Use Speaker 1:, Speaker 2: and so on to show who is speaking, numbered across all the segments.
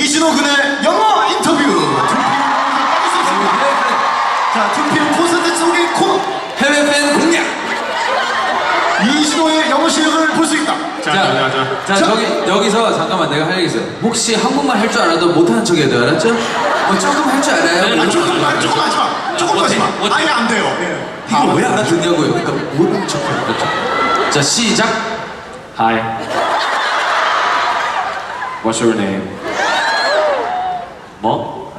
Speaker 1: 이진호 군의 영어 인터뷰. 자, 투피엠 콘서트 속의 코너.
Speaker 2: 해외 팬 공략.
Speaker 1: 이진호의 영어 실력을 볼 수 있다.
Speaker 2: 자, 자, 저기 여기서 잠깐만 내가 할 얘기 있어요. 혹시 한국말 할 줄 알아도 못하는 척 해야 돼요, 알았죠? 뭐 조금 할 줄 알아요.
Speaker 1: 아, 조금만, 조금 하지 마. 조금 하지 마. 아예 안 돼요. 예.
Speaker 2: 이거 왜 알아듣냐고요? 그러니까 모르는 척 해요, 알았죠? 자, 시작.
Speaker 3: Hi. What's your name? 뭐?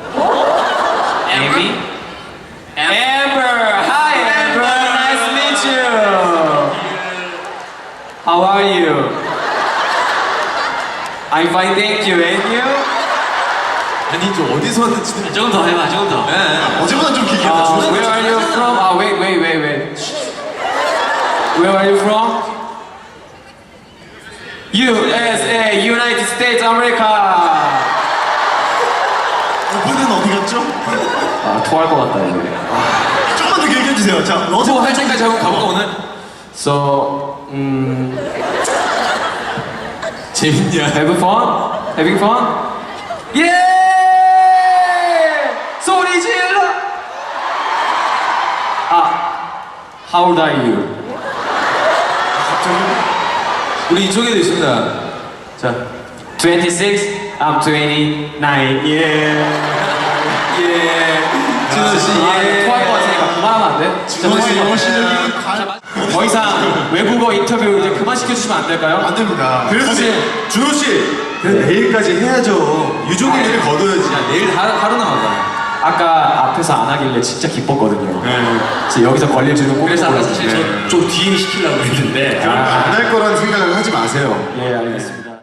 Speaker 3: Amy? Amber! Hi Amber! Nice to meet you! How are you? I'm fine, thank you. And you?
Speaker 2: 아니, 저 어디서 왔는지.
Speaker 3: 조금 더 해봐, 조금 더.
Speaker 2: 네.
Speaker 1: 어제보다 좀 길게
Speaker 3: Uh,
Speaker 1: 했다.
Speaker 3: where are you from? Ah, wait, wait, wait, wait. Where are you from? USA, United States America.
Speaker 1: 갔죠?
Speaker 3: 아, 토할 것 같다 이제.
Speaker 1: 조금만 더 길게 해주세요. 자, 어제
Speaker 2: 뭐할 때까지 하고 가볼까, 오늘?
Speaker 3: So, 음,
Speaker 2: 재밌냐?
Speaker 3: have fun? Having fun? 예! 소리 질러! 아, how old are you?
Speaker 2: 우리 이쪽에도 있습니다. 자,
Speaker 3: 26? I'm 29. 예. 예.
Speaker 2: 진호 씨,
Speaker 3: 아,
Speaker 2: 예.
Speaker 3: 토할 것 같으니까 그만하면 안 돼?
Speaker 1: 진호의 영어 실력이 가...
Speaker 3: 더 이상 외국어 인터뷰 이제 그만 시켜주시면 안 될까요?
Speaker 1: 안 됩니다.
Speaker 4: 그래도
Speaker 1: 사실
Speaker 4: 준호 씨, 그래도 내일까지 해야죠. 유종일을 거둬야지.
Speaker 2: 야, 내일 하루, 하루 남았다.
Speaker 3: 아까 앞에서 안 하길래 진짜 기뻤거든요. 그래서 여기서 걸릴 줄은 꿈도
Speaker 2: 그래서 아까. 사실 저좀 뒤에 시키려고 했는데.
Speaker 4: 안 할 거라는 생각을 하지 마세요.
Speaker 3: 예, 알겠습니다.